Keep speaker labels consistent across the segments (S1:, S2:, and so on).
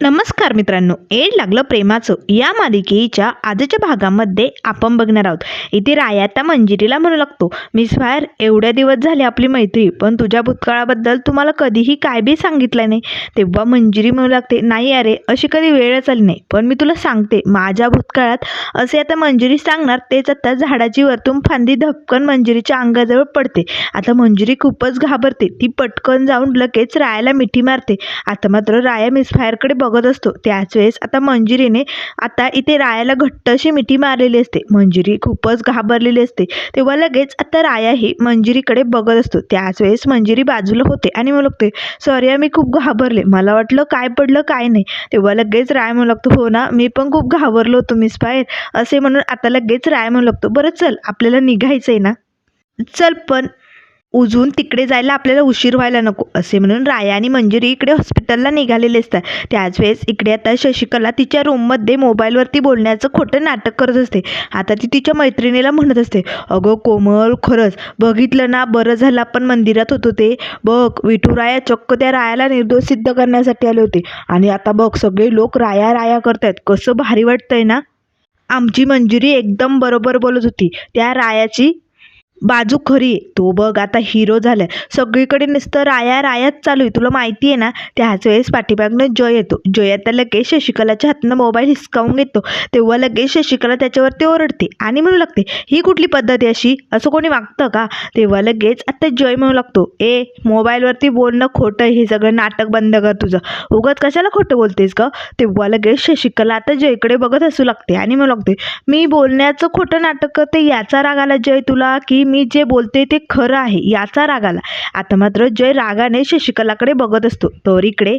S1: नमस्कार मित्रांनो एड लागलं प्रेमाचं. या मालिकेच्या आजच्या भागामध्ये आपण बघणार आहोत. इथे रायाता मंजिरीला म्हणू लागतो मिस फायर एवढ्या दिवस झाले आपली मैत्री पण तुझ्या भूतकाळाबद्दल तुम्हाला कधीही काय बी सांगितलं नाही. तेव्हा मंजिरी म्हणू लागते नाही अरे अशी कधी वेळच आली नाही. पण मी तुला सांगते माझ्या भूतकाळात असे आता मंजिरी सांगणार तेच आता झाडाची वरतून फांदी धपकन मंजिरीच्या अंगाजवळ पडते. आता मंजिरी खूपच घाबरते. ती पटकन जाऊन लगेच रायाला मिठी मारते. आता मात्र राया मिस फायरकडे बघत असतो. त्याच वेळेस आता मंजिरीने आता इथे रायाला घट्ट अशी मिठी मारलेली असते. मंजिरी खूपच घाबरलेली असते. तेव्हा लगेच आता राया ही मंजिरीकडे बघत असतो. त्याच वेळेस मंजिरी बाजूला होते आणि म्हणू लागते सॉरी मी खूप घाबरले. मला वाटलं काय पडलं काय नाही. तेव्हा लगेच राय म्हणू लागतो हो ना मी पण खूप घाबरलो होतो मिस बाहेर. असे म्हणून आता लगेच राय म्हणू लागतो बरं चल आपल्याला निघायचं आहे ना. चल पण उजून तिकडे जायला आपल्याला उशीर व्हायला नको असे म्हणून राया आणि मंजिरी इकडे हॉस्पिटलला निघालेले असतात. त्याच वेळेस इकडे आता शशिकला तिच्या रूममध्ये मोबाईलवरती बोलण्याचं खोटं नाटक करत असते. आता ती तिच्या मैत्रिणीला म्हणत असते अगं कोमल खरंच बघितलं ना बरं झालं आपण मंदिरात होतो ते. बघ विठुराया चक्क त्या रायाला निर्दोष सिद्ध करण्यासाठी आले होते. आणि आता बघ सगळे लोक राया राया करतायत. कसं भारी वाटतंय ना? आमची मंजुरी एकदम बरोबर बोलत होती. त्या रायाची बाजू खरी आहे. तो बघ आता हिरो झालाय. सगळीकडे नुसतं राया रायाच चालू आहे. तुला माहिती आहे ना त्याच वेळेस पाठीमागनं जय येतो. जय आता लगेच शशिकलाच्या हातनं मोबाईल हिसकावून घेतो. तेव्हा लगेच शशिकला त्याच्यावरती ओरडते आणि म्हणू लागते ही कुठली पद्धत आहे अशी? असं कोणी वागतं का? तेव्हा लगेच आता जय म्हणू लागतो ए मोबाईलवरती बोलणं खोटं हे सगळं नाटक बंद कर तुझं. उगत कशाला खोटं बोलतेस ग? तेव्हा लगेच शशिकला आता जयकडे बघत असू लागते आणि म्हणू लागते मी बोलण्याचं खोटं नाटक करते याचा राग आला जय तुला की मी जे बोलते ते खरं आहे याचा राग आला. आता मात्र जय रागाने शशिकलाकडे बघत असतो. तर इकडे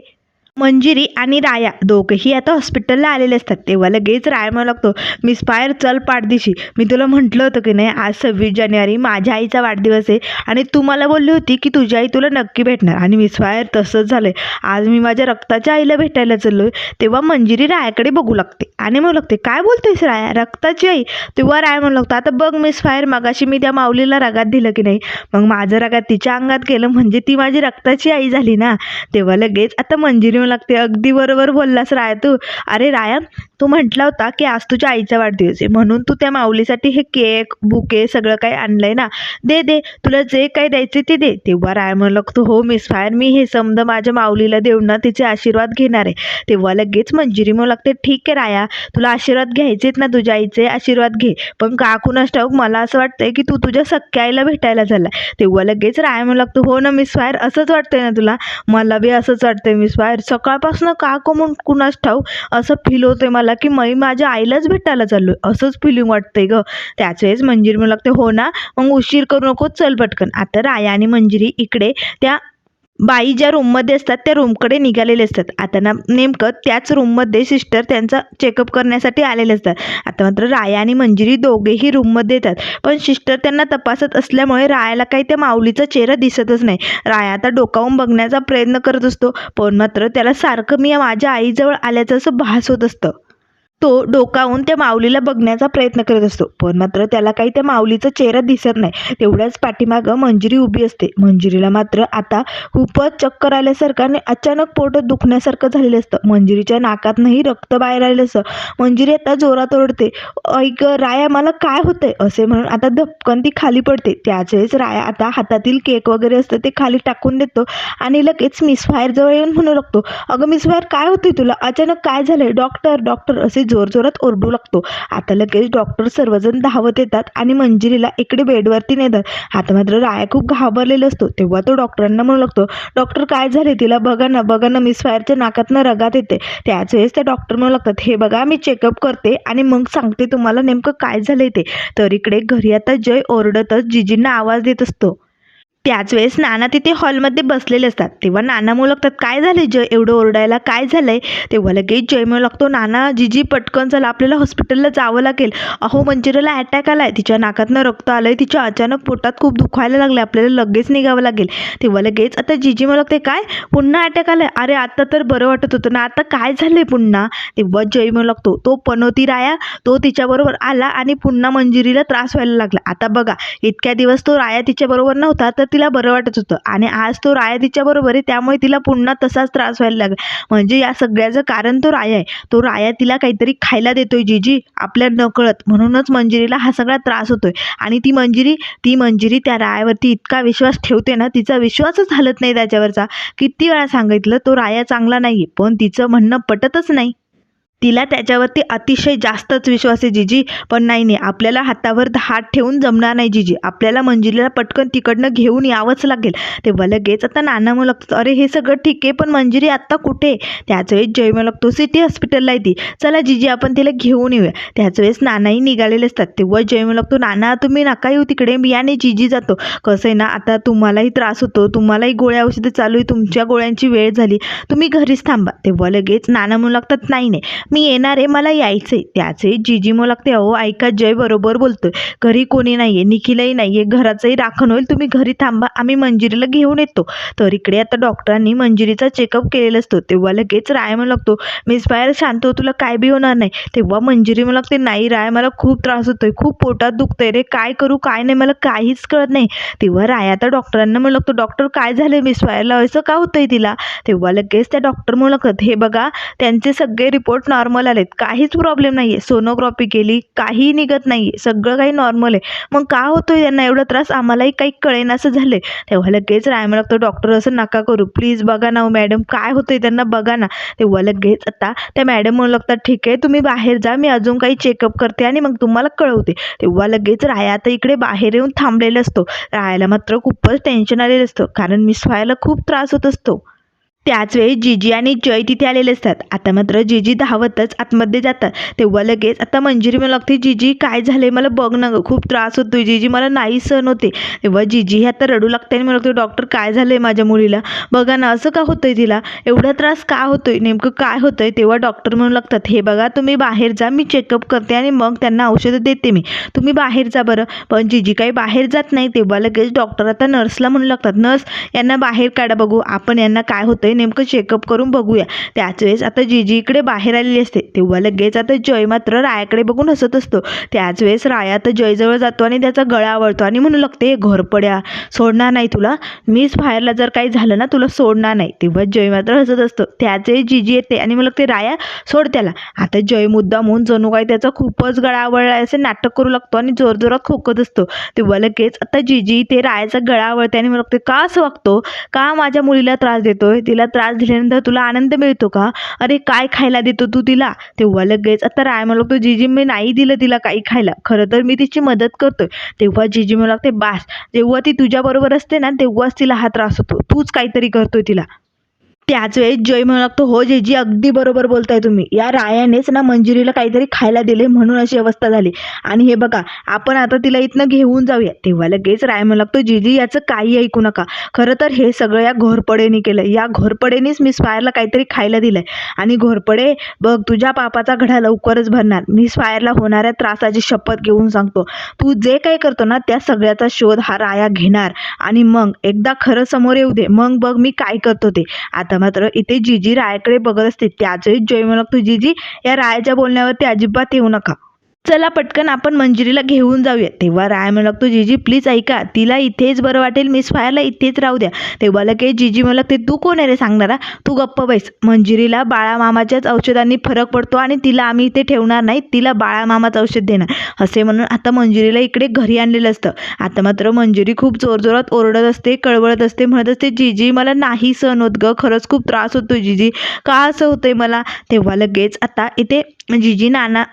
S1: मंजिरी आणि राया दोघंही आता हॉस्पिटलला आलेले असतात. तेव्हा लगेच राय म्हणू लागतो मिस फायर चल पाठदिशी. मी तुला म्हटलं होतं की नाही आज सव्वीस जानेवारी माझ्या आईचा वाढदिवस आहे आणि तू मला बोलली होती की तुझी आई तुला नक्की भेटणार. आणि मिस फायर तसंच झालं आहे आज मी माझ्या रक्ताच्या आईला भेटायला चाललो आहे तेव्हा मंजिरी रायाकडे बघू लागते आणि म्हणू लागते काय बोलतेस राया? रक्ताची आई. तेव्हा राय म्हणू लागतो आता बघ मिस फायर मगाशी मी त्या माऊलीला रगात दिलं की नाही. मग माझं रगात तिच्या अंगात गेलं म्हणजे ती माझी रक्ताची आई झाली ना. तेव्हा लगेच आता मंजिरी लागते. अगदी बरोबर बोललास राया तू अरे राया तू म्हटला होता की आज तुझ्या आईचा वाढदिवस आहे. म्हणून तू त्या माऊलीसाठी हे केक बुके सगळं काही आणलंय ना. दे दे. तुला जे काही द्यायचे ते दे. तेव्हा राय म्हणू लागतो हो मिस फायर मी हे समज माझ्या माऊलीला देऊन ना तिचे आशीर्वाद घेणार आहे. तेव्हा लगेच मंजिरी म्हणू लागते ठीक आहे राया. तुला आशीर्वाद घ्यायचेत ना तुझ्या आईचे. आशीर्वाद घे. पण का कुणास ठाऊक मला असं वाटतंय की तू तुझ्या सख्या आईला भेटायला झाला तेव्हा लगेच राय म्हणू लागतो हो ना मिस फायर असंच वाटतंय ना तुला? मला बी असंच वाटतंय मिस फायर सकाळपासून का कमून कुणास ठाऊ असं फील होतंय मला की मी माझ्या आईलाच भेटायला चाललोय. असंच फिलिंग वाटतंय ग. त्याच वेळेस मंजिरी म्हणू लागते हो ना मग उशीर करू नको चल पटकन. आता राया आणि मंजिरी इकडे त्या बाई ज्या रूममध्ये असतात त्या रूमकडे निघालेले असतात. आता ना नेमकं त्याच रूममध्ये सिस्टर त्यांचा चेकअप करण्यासाठी आलेले असतात. आता मात्र राया आणि मंजिरी दोघेही रूममध्ये येतात. पण सिस्टर त्यांना तपासत असल्यामुळे रायाला काही त्या माऊलीचा चेहरा दिसतच नाही. राया आता डोकावून बघण्याचा प्रयत्न करत असतो पण मात्र त्याला सारखं मी माझ्या आईजवळ आल्याचं असं भास होत असतं. तो डोकावून त्या माऊलीला बघण्याचा प्रयत्न करत असतो. पण मात्र त्याला काही त्या माऊलीचा चेहरा दिसत नाही. तेवढ्याच पाठीमागं मंजिरी उभी असते. मंजिरीला मात्र आता खूपच चक्कर आल्यासारखं आणि अचानक पोट दुखण्यासारखं झालेलं असतं. मंजिरीच्या नाकातनंही रक्त बाहेर आलेलं असतं. मंजिरी आता जोरात ओरडते ऐक राया मला काय होतंय? असे म्हणून आता धपकन ती खाली पडते. त्याच वेळेस राया आता हातातील केक वगैरे असतं ते खाली टाकून देतो आणि लगेच मिस फायर जवळ येऊन म्हणू लागतो अगं मिस फायर काय होतंय तुला? अचानक काय झालंय? डॉक्टर डॉक्टर असे जोरजोरात ओरडू लागतो. आता लगेच डॉक्टर सर्वजण धावत येतात आणि मंजिरीला इकडे बेडवरती नेतात. आता मात्र राया खूप घाबरलेला असतो. तेव्हा तो डॉक्टरांना म्हणू लागतो डॉक्टर काय झाले तिला? बघा ना बघा ना मिस फायरच्या नाकातनं रगात येते. त्याच वेळेस त्या डॉक्टर म्हणू लागतात हे बघा मी चेकअप करते आणि मग सांगते तुम्हाला नेमकं काय झालं ते. तर इकडे घरी आता जय ओरडतच जिजींना आवाज देत असतो. त्याच वेळेस नाना तिथे हॉलमध्ये बसलेले असतात. तेव्हा नाना म्हणू लागतात काय झाले जय? एवढं ओरडायला काय झालंय? तेव्हा लगेच जय म्हणू लागतो नाना जीजी पटकन चला आपल्याला हॉस्पिटलला जावं लागेल. अहो मंजिराला अटॅक आलाय. तिच्या नाकातनं रक्त आलंय. तिच्या अचानक पोटात खूप दुखायला लागलं आपल्याला लगेच निघावं लागेल. तेव्हा लगेच आता जीजी म्हणू लागते काय? पुन्हा अटॅक आलाय? अरे आता तर बरं वाटत होतं ना. आता काय झालंय पुन्हा? तेव्हा जय म्हणू लागतो तो पनोती राया तो तिच्याबरोबर आला आणि पुन्हा मंजिरीला त्रास व्हायला लागला. आता बघा इतक्या दिवस तो राया तिच्याबरोबर नव्हता तर तिला बरं वाटत होतं. आणि आज तो राया तिच्याबरोबर आहे त्यामुळे तिला पुन्हा तसाच त्रास व्हायला लागला. म्हणजे या सगळ्याचं कारण तो राया आहे. तो राया तिला काहीतरी खायला देतोय जीजी आपल्या नकळत. म्हणूनच मंजिरीला हा सगळा त्रास होतोय. आणि ती मंजिरी ती मंजिरी त्या रायावरती इतका विश्वास ठेवते ना तिचा विश्वासच हलत नाही त्याच्यावरचा. किती वेळा सांगितलं तो राया चांगला नाही पण तिचं म्हणणं पटतच नाही. तिला त्याच्यावरती अतिशय जास्तच विश्वास आहे जिजी. पण नाही नाही. आपल्याला हातावर हात ठेवून जमणार नाही जिजी. आपल्याला मंजिरीला पटकन तिकडनं घेऊन यावंच लागेल. तेव्हा लगेच आता नाना मग अरे हे सगळं ठीक आहे पण मंजिरी आत्ता कुठे? त्याच वेळेस जय मग लागतो सिटी हॉस्पिटलला आहे ती. चला जिजी आपण तिला घेऊन येऊया. त्याच वेळेस नानाही निघालेले असतात. तेव्हा जय मग लागतो नाना तुम्ही नका येऊ तिकडे. मी आणि जिजी जातो. कसं आहे ना आता तुम्हालाही त्रास होतो. तुम्हालाही गोळ्या औषधं चालू आहे. तुमच्या गोळ्यांची वेळ झाली. तुम्ही घरीच थांबा. तेव्हा लगेच नाना म्हणू लागतात नाही नाही. मी येणार आहे मला यायचं आहे त्याचे जीजी मग लागते अहो ऐका जय बरोबर बोलतोय. घरी कोणी नाही आहे निखिलही नाही आहे घराचंही राखण होईल तुम्ही घरी थांबा आम्ही मंजिरीला घेऊन येतो. तर इकडे आता डॉक्टरांनी मंजिरीचा चेकअप केलेला असतो. तेव्हा लगेच राय म्हणू लागतो मिस बाहेर शांत हो तुला काय बी होणार नाही. तेव्हा मंजिरी म्हणू लागते नाही राय मला खूप त्रास होतोय खूप पोटात दुखतंय रे काय करू काय नाही मला काहीच कळत नाही. तेव्हा राय आता डॉक्टरांना म्हणू लागतो डॉक्टर काय झालं मिस बाहेरला असं का होतंय तिला? तेव्हा लगेच त्या डॉक्टर म्हणू लागतात हे बघा त्यांचे सगळे रिपोर्ट नॉर्मल आलेत. काहीच प्रॉब्लेम नाही आहे सोनोग्राफी केली काही निघत नाही आहे सगळं काही नॉर्मल आहे. मग का होतो त्यांना एवढा त्रास? आम्हालाही काही कळेन असं झालं आहे तेव्हा लगेच राय म्हणू लागतो डॉक्टर असं नका करू. प्लीज बघा ना हो, मॅडम काय होतं आहे त्यांना बघा ना. तेव्हा लगेच आता. त्या मॅडम म्हणू लागतात ठीक आहे तुम्ही बाहेर जा. मी अजून काही चेकअप करते आणि मग तुम्हाला कळवते. तेव्हा लगेच राया आता इकडे बाहेर येऊन थांबलेला असतो. रायाला मात्र खूपच टेन्शन आलेलं असतं. कारण मिस व्हायला खूप त्रास होत असतो. त्याचवेळी जिजी जीजी आणि जय तिथे आलेले असतात. आता मात्र जीजी धावतच आतमध्ये जातात. तेव्हा लगेच आता मंजिरी मला लागते जीजी काय झाले मला बघ ना गं खूप त्रास होतोय जीजी मला नाही सहन होते. तेव्हा जीजी हे आता रडू लागते आणि मला लागते डॉक्टर काय झालंय माझ्या मुलीला? बघा ना असं का होतंय तिला? एवढा त्रास का होतोय? नेमकं काय होतंय? तेव्हा डॉक्टर म्हणू लागतात हे बघा तुम्ही बाहेर जा मी चेकअप करते आणि मग त्यांना औषधं देते मी. तुम्ही बाहेर जा बरं. पण जीजी काही बाहेर जात नाही. तेव्हा लगेच डॉक्टर आता नर्सला म्हणू लागतात नर्स यांना बाहेर काढा बघू. आपण यांना काय होतंय नेमकं चेकअप करून बघूया. त्याच वेळेस आता जीजी इकडे बाहेर आलेली असते. तेव्हा लगेच आता जय मात्र रायाकडे बघून हसत असतो. त्याच वेळेस राया आता जयजवळ जातो आणि त्याचा गळा आवळतो आणि म्हणू लागते घर पड्या सोडणार नाही तुला. मीच बाहेरला जर काही झालं ना तुला सोडणार नाही. तेव्हा जय मात्र हसत असतो. त्याच वेळेस जीजी येते आणि म्हणू लागते राया सोड त्याला. आता जय मुद्दा म्हणून जणू काय त्याचा खूपच गळा आवडला असे नाटक करू लागतो आणि जोरजोरात खोकत असतो. तेव्हा लगेच आता जीजी ते रायाचा गळा आवडते आणि म्हणू लागते का असं वागतो? का माझ्या मुलीला त्रास देतोय? तिला त्रास दिल्यानंतर तुला आनंद मिळतो का? अरे काय खायला देतो तू तिला? तेव्हा लगेच आता राय मला लागतो जीजी मी नाही दिलं तिला काही खायला. खरं तर मी तिची मदत करतोय. तेव्हा जीजी मला लागते बास जेव्हा ती तुझ्याबरोबर असते ना तेव्हाच तिला हा त्रास होतो. तूच काहीतरी करतोय तिला. त्याच वेळेस जय म्हणू लागतो. हो जेजी अगदी बरोबर बोलताय तुम्ही. या रायानेच ना मंजिरीला काहीतरी खायला दिले म्हणून अशी अवस्था झाली. आणि हे बघा आपण आता तिला इथनं घेऊन जाऊया. तेव्हा लगेच राय म्हणू लागतो जीजी याचं काही ऐकू नका. खरं तर हे सगळं या घोरपडेने केलं. या घोरपडेनेच मी स्पायरला काहीतरी खायला दिलंय. आणि घोरपडे बघ तुझ्या पापाचा घडा लवकरच भरणार. मी स्पायरला होणाऱ्या त्रासाची शपथ घेऊन सांगतो. तू जे काही करतो ना त्या सगळ्याचा शोध हा राया घेणार. आणि मग एकदा खरं समोर येऊ दे. मग बघ मी काय करतो ते. आता मात्र इथे जीजी रायाकडे बघत असते. त्याचही जय म्हणू लागतो जीजी या रायाच्या बोलण्यावरती अजिबात येऊ नका. चला पटकन आपण मंजिरीला घेऊन जाऊया. तेव्हा राय म्हणू लागतो जीजी प्लीज ऐका तिला इथेच बरं वाटेल मिस फायरला इथेच राहू द्या. तेव्हा लगेच जीजी म्हणू लागते तू कोण आहे रे सांगणारा? तू गप्प बैस. मंजिरीला बाळामामाच्याच औषधांनी फरक पडतो आणि तिला आम्ही इथे ठेवणार नाही तिला बाळामामाचं औषध देणार. असे म्हणून आता मंजिरीला इकडे घरी आणलेलं असतं. आता मात्र मंजिरी खूप जोरजोरात ओरडत असते कळवळत असते म्हणत असते जीजी मला नाही सहन होत ग खरंच खूप त्रास होतो जीजी. का असं होतंय मला? तेव्हा लगेच आता इथे जीजी नाना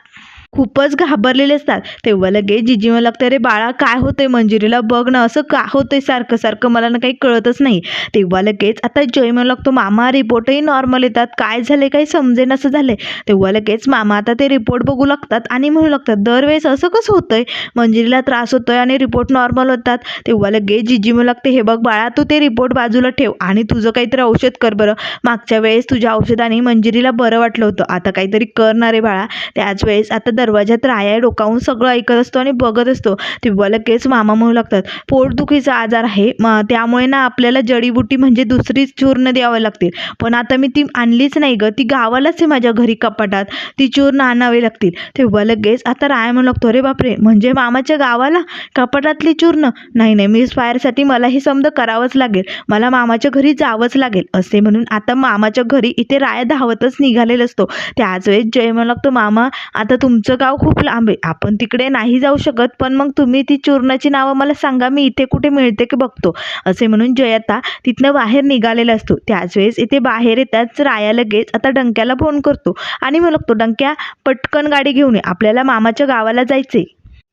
S1: खूपच घाबरलेले असतात. तेव्हा लगेच जिजी मला लागतं अरे बाळा काय होतंय मंजिरीला? बघ ना असं का होतंय सारखं? सारखं मला ना काही कळतच नाही. तेव्हा लगेच आता जय म्हणू लागतो मामा रिपोर्टही नॉर्मल येतात. काय झाले काही समजेन असं झालंय. तेव्हा लगेच मामा आता ते रिपोर्ट बघू लागतात आणि म्हणू लागतात दरवेळेस असं कसं होतंय? मंजिरीला त्रास होतोय आणि रिपोर्ट नॉर्मल होतात. तेव्हा लगेच जिजी म्हणू लागते हे बघ बाळा तू ते रिपोर्ट बाजूला ठेव आणि तुझं काहीतरी औषध कर बरं. मागच्या वेळेस तुझ्या औषधाने मंजिरीला बरं वाटलं होतं. आता काहीतरी करणार रे बाळा. त्याच वेळेस आता दरवाजात राया डोकावून सगळं ऐकत असतो आणि बघत असतो. तेव्हा लगेच मामा म्हणू लागतात पोटदुखीचा आजार आहे मग त्यामुळे ना आपल्याला जडीबुटी म्हणजे दुसरीच चूर्ण द्यावं लागतील. पण आता मी ती आणलीच नाही गं ती गावालाच आहे माझ्या घरी कपाटात ती चूर्ण आणावी लागतील. तेव्हा लगेच आता राया म्हणू लागतो अरे बापरे म्हणजे मामाच्या गावाला? कपाटातली चूर्ण? नाही नाही मी फायरसाठी मला हे समज करावंच लागेल मला मामाच्या घरी जावंच लागेल असे म्हणून आता मामाच्या घरी इथे राया धावतच निघालेला असतो. त्याच वेळेस जय म्हणू लागतो मामा आता तुमचं गाव खूप लांब आहे. आपण तिकडे नाही जाऊ शकत पण मग तुम्ही ती चूर्णाची नावं मला सांगा मी इथे कुठे मिळते की बघतो. असे म्हणून जयता तिथनं बाहेर निघालेला असतो. त्याच वेळेस इथे बाहेर येताच राया लगेच आता डंक्याला फोन करतो. आणि मग लागतो डंक्या पटकन गाडी घेऊन ये. आपल्याला मामाच्या गावाला जायचे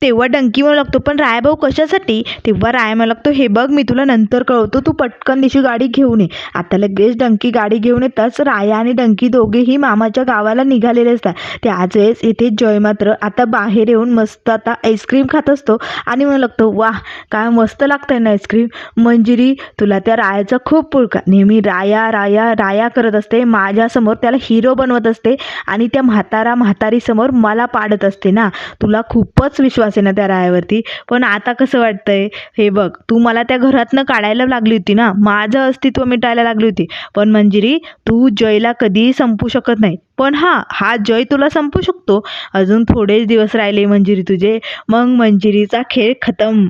S1: तेव्हा डंकी म्हणू लागतो पण रायभाऊ कशासाठी? तेव्हा राय म्हणू लागतो हे बघ मी तुला नंतर कळवतो तू पटकन दिशी गाडी घेऊन ये. आता लगेच डंकी गाडी घेऊन येताच राया आणि डंकी दोघेही मामाच्या गावाला निघालेले असतात. त्याच वेळेस इथे जय मात्र आता बाहेर येऊन मस्त आता आईस्क्रीम खात असतो आणि म्हणू लागतो वाह काय मस्त लागतंय ना आईस्क्रीम मंजिरी तुला त्या रायाचा खूप पुळका. नेहमी राया राया राया करत असते. माझ्यासमोर त्याला हिरो बनवत असते आणि त्या म्हातारा म्हातारीसमोर मला पाडत असते ना. तुला खूपच विश्वास आहे ना त्या रायावरती. पण आता कसं वाटतंय हे बघ तू मला त्या घरातनं काढायला लागली होती ना माझं अस्तित्व मिटायला लागली होती. पण मंजिरी तू जयला कधीही संपू शकत नाही. पण हां हा जय तुला संपू शकतो. अजून थोडेच दिवस राहिले मंजिरी तुझे. मग मंजिरीचा खेळ खतम.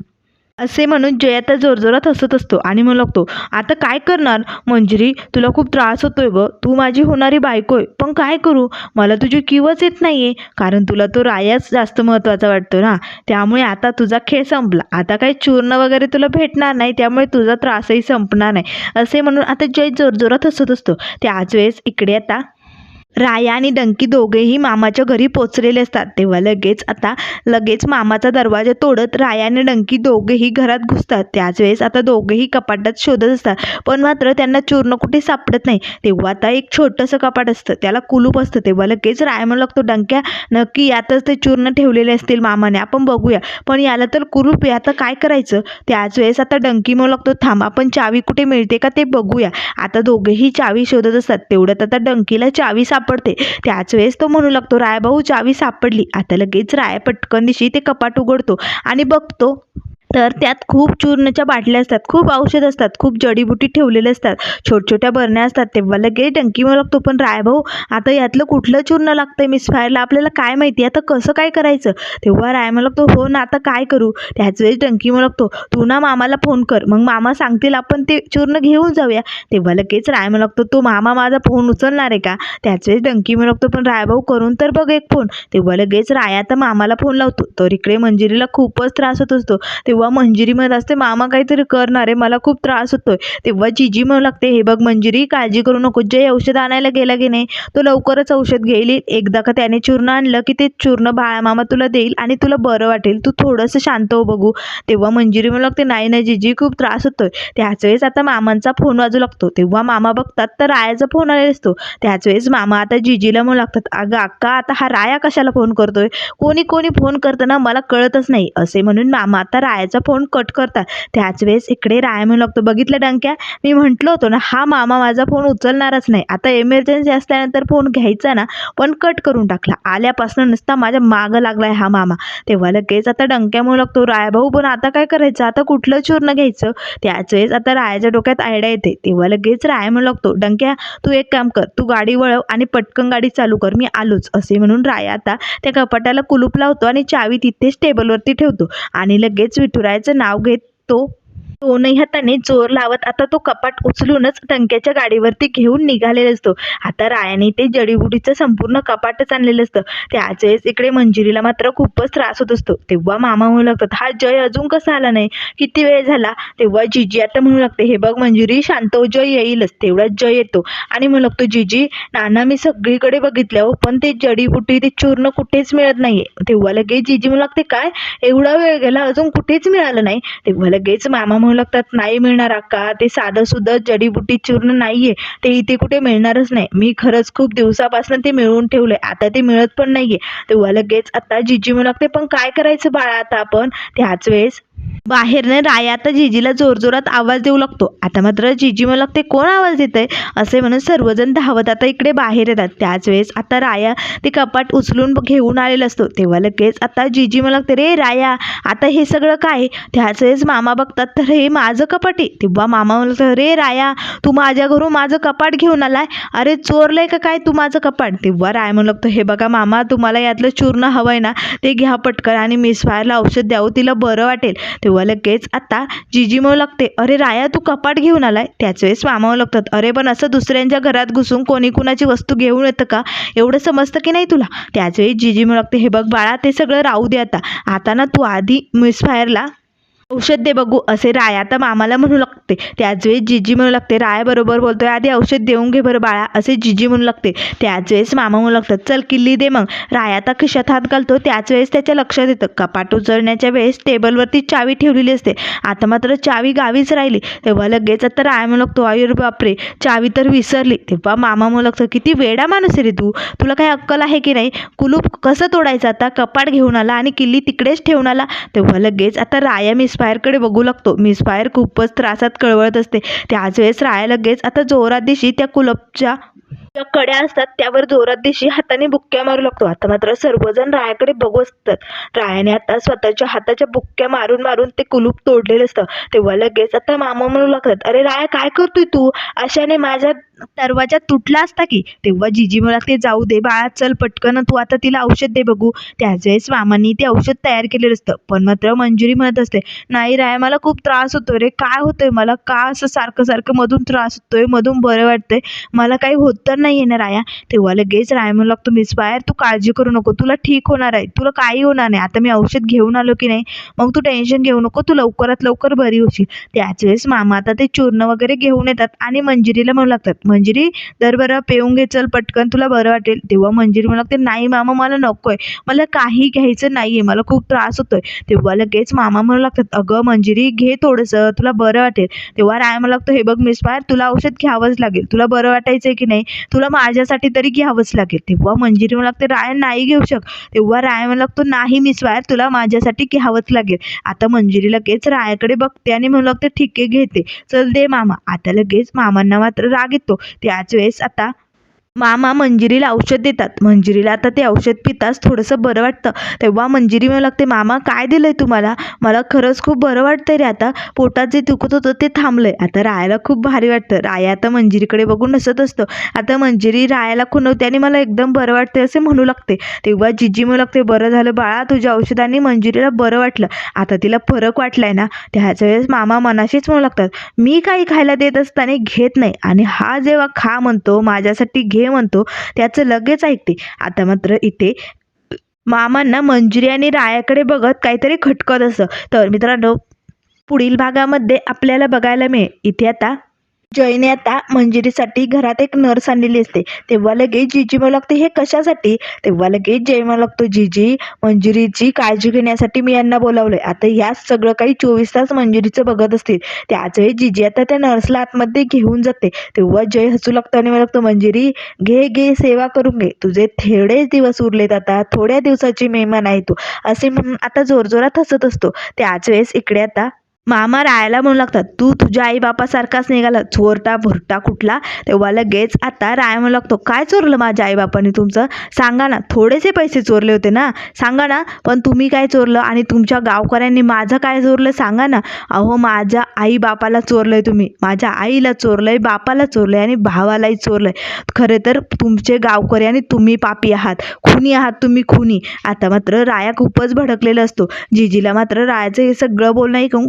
S1: असे म्हणून जय आता जोरजोरात हसत असतो आणि मग लागतो आता काय करणार? मंजिरी तुला खूप त्रास होतोय ग. तू माझी होणारी बायको आहे. पण काय करू? मला तुझी किवच येत नाहीये. कारण तुला तो रायाच जास्त महत्त्वाचा वाटतो ना. त्यामुळे आता तुझा खेळ संपला. आता काही चूर्ण वगैरे तुला भेटणार नाही. त्यामुळे तुझा त्रासही संपणार नाही. असे म्हणून आता जय जोरजोरात हसत असतो. त्याच वेळेस इकडे आता राया आणि डंकी दोघेही मामाच्या घरी पोचलेले असतात. तेव्हा लगेच आता लगेच मामाचा दरवाजा तोडत राया आणि डंकी दोघेही घरात घुसतात. त्याच वेळेस आता दोघेही कपाटात शोधत असतात. पण मात्र त्यांना चूर्ण कुठे सापडत नाही. तेव्हा आता एक छोटंसं कपाट असतं. त्याला कुलूप असतं. तेव्हा लगेच राया म्हणू लागतो डंक्या नक्की यातच ते चूर्ण ठेवलेले असतील मामाने. आपण बघूया. पण याला तर कुलूप आहे. आता काय करायचं? त्याच वेळेस आता डंकी म्हणू लागतो थांब आपण चावी कुठे मिळते का ते बघूया. आता दोघेही चावी शोधत असतात. तेवढ्यात आता डंकीला चावी सापडते. त्याच वेळेस तो म्हणू लागतो रायभाऊ चावी सापडली. आता लगेच राय पटकन दिशी ते कपाट उघडतो आणि बघतो तर त्यात खूप चूर्णाच्या बाटल्या असतात खूप औषध असतात खूप जडीबुटी ठेवलेले असतात छोट छोट्या बरण्या असतात तेव्हा लगेच डंकी म्हणू लागतो. पण रायभाऊ आता यातलं कुठलं चूर्ण लागतंय मिस फायरला आपल्याला काय माहिती? आता कसं काय करायचं? तेव्हा राय म्हणू लागतो हो ना आता काय करू? त्याच वेळेस डंकी म्हणू लागतो. तू ना मामाला फोन कर. मग मामा सांगतील आपण ते चूर्ण घेऊन जाऊया. तेव्हा लगेच राय म्हणू लागतो तो मामा माझा फोन उचलणार आहे का? त्याच वेळेस डंकी म्हणू लागतो पण रायभाऊ करून तर बघ एक फोन तेव्हा लगेच राय आता मामाला फोन लावतो. तर इकडे मंजिरीला खूपच त्रास होत असतो. तेव्हा मंजिरी म्हणत असते मामा काहीतरी करणार आहे मला खूप त्रास होतोय. तेव्हा जिजी म्हणू लागते हे बघ मंजिरी काळजी करू नको जे औषध आणायला गेला की नाही तो लवकरच औषध घेईल. एकदा का त्याने चूर्ण आणलं की ते चूर्ण बाळा मामा तुला देईल आणि तुला बरं वाटेल. तू थोडंसं शांत हो बघू. तेव्हा मंजिरी म्हणू लागते नाही नाही जिजी खूप त्रास होतोय. त्याच वेळेस आता मामांचा फोन वाजू लागतो. तेव्हा मामा बघतात तर रायाचा फोन आलेला असतो. त्याच वेळेस मामा आता जिजीला म्हणू लागतात अगं अक्का आता हा राया कशाला फोन करतोय? कोणी कोणी फोन करताना मला कळतच नाही. असे म्हणून मामा आता रायाचा फोन कट करतात. त्याच वेळेस इकडे राय म्हणू लागतो बघितलं डंक्या? मी म्हटलं होतो ना हा मामा माझा फोन उचलणारच नाही. आता एमर्जन्सी असल्यानंतर फोन घ्यायचा ना पण कट करून टाकला. आल्यापासून नुसता माझ्या मागं लागलाय हा मामा. तेव्हा लगेच आता डंक्या म्हणू लागतो रायभाऊ पण आता काय करायचं? आता कुठलं चूर्ण घ्यायचं? त्याच वेळेस आता रायाच्या डोक्यात आयडिया येते. तेव्हा लगेच राय म्हणू लागतो डंक्या तू एक काम कर तू गाडी वळव आणि पटकन गाडी चालू कर मी आलोच. असे म्हणून राया आता त्या कपाटाला कुलूप लावतो आणि चावी तिथेच टेबलवरती ठेवतो आणि लगेच विठुरायाचं नाव घेत. तो दोनही हाताने जोर लावत आता तो कपाट उचलूनच टंक्याच्या गाडीवरती घेऊन निघालेला असतो. आता रायाने ते जडीबुटीचं संपूर्ण कपाटच आणलेलं असतं. त्याच वेळेस इकडे मंजुरीला मात्र खूपच त्रास होत असतो. तेव्हा मामा म्हणू लागतात हा जय अजून कसा आला नाही? किती वेळ झाला? तेव्हा जिजी आता म्हणू लागते हे बघ मंजुरी शांत हो, जय येईलच. तेवढा जय येतो. आणि म्हणू लागतो जिजी नाना मी सगळीकडे बघितल्या हो पण ते जडीबुटी ते चूर्ण कुठेच मिळत नाहीये. तेव्हा लगेच जिजी म्हणू लागते काय? एवढा वेळ गेला अजून कुठेच मिळालं नाही. तेव्हा लगेच मामा म्हणू लागतात नाही मिळणार अक्का ते साधं सुद्धा जडीबुटी चूर्ण नाहीये ते इथे कुठे मिळणारच नाही. मी खरंच खूप दिवसापासून ते मिळवून ठेवलंय आता ते मिळत पण नाहीये. तेव्हा लगेच आता जिजी म्हणू लागते पण काय करायचं बाळा आता आपण? त्याच वेळेस बाहेरनं राया आता जिजीला जोरजोरात आवाज देऊ लागतो. आता मात्र जिजी मला लागते कोण आवाज देत आहे असे म्हणून सर्वजण धावत आता इकडे बाहेर येतात. त्याच वेळेस आता राया ते कपाट उचलून घेऊन आलेलं असतो. तेव्हा लगेच आता जिजी मला लागते रे राया आता हे सगळं काय? त्याच वेळेस मामा बघतात तर हे माझं कपाट आहे. तेव्हा मामा म्हणतो रे राया तू माझ्या घरून माझं कपाट घेऊन आलाय? अरे चोरलंय का काय तू माझं कपाट? तेव्हा राय म्हणू लागतो हे बघा मामा तुम्हाला यातलं चूर्ण हवंय ना ते घ्या पटकन आणि मिस फायरला औषध द्यावं तिला बरं वाटेल. तेव्हा लगेच आता जिजी लागते अरे राया तू कपाट घेऊन आलाय. त्याच वेळेस मामा लागतात अरे पण असं दुसऱ्यांच्या घरात घुसून कोणी कुणाची वस्तू घेऊन येतं का? एवढं समजतं की नाही तुला? त्याच वेळी जिजी लागते हे बघ बाळा ते सगळं राहू दे आता. आता ना तू आधी मिस फायरला औषध दे बघू. असे राया आता मामाला म्हणू लागते. त्याच वेळेस जिजी म्हणू लागते राया बरोबर बोलतोय आधी औषध देऊन घे बरं बाळा. असे जिजी म्हणू लागते. त्याच वेळेस मामा म्हणू लागतात चल किल्ली दे मग. राया आता खिशात हात घालतो त्याच वेळेस त्याच्या लक्षात येतं. कपाट उचलण्याच्या वेळेस टेबलवरती चावी ठेवलेली असते. आता मात्र चावी गावीच राहिली. तेव्हा लगेच आता राया म्हणू लागतो आयुर बापरे चावी तर विसरली. तेव्हा मामा म्हणू लागतं किती वेडा माणूस रे तू. तुला काही अक्कल आहे की नाही? कुलूप कसं तोडायचं आता? कपाट घेऊन आला आणि किल्ली तिकडेच ठेवून आला. तेव्हा लगेच आता राया मिस फायरकडे बघू लागतो. मिस फायर खूपच त्रासात कळवळत असते. त्याच वेळेस राया लगेच आता जोरात दिशी त्या कुलपच्या ज्या कड्या असतात त्यावर जोरात दिशी हाताने बुक्क्या मारू लागतो. आता मात्र सर्वजण रायाकडे बघू असतात. रायाने आता स्वतःच्या हाताच्या बुक्क्या मारून मारून ते कुलूप तोडलेलं असतं. तेव्हा लगेच आता मामा म्हणू लागतात अरे राया काय करतोय तू? अशाने माझ्या दरवाजा तुटला असता की? तेव्हा जिजी मला ते जाऊ दे बाळा चल पटकन तू आता तिला औषध दे बघू. त्याच वेळेस मामांनी ते औषध तयार केलेलं असतं. पण मात्र मंजुरी म्हणत असते नाही राय मला खूप त्रास होतोय रे. काय होतोय? मला का असं सारखं सारखं मधून त्रास होतोय? मधून बरं वाटतंय. मला काही होत उत्तर नाही येणार राया तेव्हा लगेच राया म्हणू लागतो मिस बाहेर तू काळजी करू नको. तुला ठीक होणार आहे. तुला काही होणार नाही. आता मी औषध घेऊन आलो की नाही मग तू टेन्शन घेऊ नको. तू लवकरात लवकर बरी होशील. त्याच वेळेस मामा आता ते चूर्ण वगैरे घेऊन येतात आणि मंजिरीला म्हणू लागतात मंजिरी दर बरं पेऊन घे चल पटकन तुला बरं वाटेल. तेव्हा मंजिरी म्हणू लागते नाही मामा मला नकोय. मला काही घ्यायचं नाही आहे मला खूप त्रास होतोय. तेव्हा लगेच मामा म्हणू लागतात अगं मंजिरी घे थोडंसं तुला बरं वाटेल. तेव्हा राय म्हणू लागतो हे बघ मिस बाहेर तुला औषध घ्यावंच लागेल. तुला बरं वाटायचं आहे की नाही? तुला माझ्यासाठी तरी घ्यावंच लागेल. तेव्हा मंजिरी म्हणू लागते राय नाही घेऊ शक. तेव्हा राय मला लागतो नाही मी स्वायर तुला माझ्यासाठी घ्यावंच लागेल. आता मंजिरी लगेच रायाकडे बघते आणि म्हणू लागते ठीक आहे घेते. चल दे मामा. आता लगेच मामांना मात्र राग येतो. त्याच वेळेस आता मामा मंजिरीला औषध देतात. मंजिरीला आता ते औषध पिताच थोडंसं बरं वाटतं. तेव्हा मंजिरी म्हणू लागते मामा काय दिलं आहे तुम्हाला? मला खरंच खूप बरं वाटतंय रे आता. पोटात जे दुखत होतं ते थांबलंय. आता रायाला खूप भारी वाटतं. राया आता मंजिरीकडे बघून हसत असतो. आता मंजिरी रायाला खुणवते आणि मला एकदम बरं वाटतंय असे म्हणू लागते. तेव्हा जिजी म्हणू लागते बरं झालं बाळा तुझ्या औषधाने मंजिरीला बरं वाटलं. आता तिला फरक वाटलाय ना. त्याच वेळेस मामा मनाशीच म्हणू लागतात मी काही खायला देत असताना घेत नाही आणि हा जेव्हा खा म्हणतो माझ्यासाठी घे म्हणतो त्याचं लगेच ऐकते. आता मात्र इथे मामांना मंजुरी आणि रायाकडे बघत काहीतरी खटकत असं. तर मित्रांनो पुढील भागामध्ये आपल्याला बघायला मिळेल. इथे आता जयने आता मंजिरीसाठी घरात एक नर्स आणलेली असते. तेव्हा लगेच जिजी मला लागते हे कशासाठी? तेव्हा लगेच जय मला लागतो जिजी मंजुरीची काळजी घेण्यासाठी मी यांना बोलावलंय. आता याच सगळं काही चोवीस तास मंजुरीचं बघत असतील. त्याच वेळी जिजी आता त्या नर्सला आतमध्ये घेऊन जाते. तेव्हा जय हसू लागतो आणि मला लागतो मंजिरी घे घे सेवा करून घे. तुझे थोडेच दिवस उरलेत आता. थोड्या दिवसाची मेहमान आहे तू. असे म्हणून आता जोरजोरात हसत असतो. त्याच वेळेस इकडे आता मामा राहायला म्हणू लागतात तू तुझ्या आईबापासारखाच निघाला चोरटा भुरटा कुठला? तेव्हा लगेच आता राय म्हणू लागतो काय चोरलं माझ्या आईबापाने तुमचं? सांगा ना थोडेसे पैसे चोरले होते ना? सांगा ना पण तुम्ही काय चोरलं आणि तुमच्या गावकऱ्यांनी माझं काय चोरलं सांगा ना? अहो माझ्या आईबापाला चोरलं चोरलंय तुम्ही. माझ्या आईला चोरलंय बापाला चोरलंय आणि भावालाही चोरलंय. खरे तर तुमचे गावकरी आणि तुम्ही पापी आहात. खुनी आहात तुम्ही खुनी. आता मात्र राया खूपच भडकलेला असतो. जिजीला मात्र रायाचं हे सगळं बोलणं ऐकून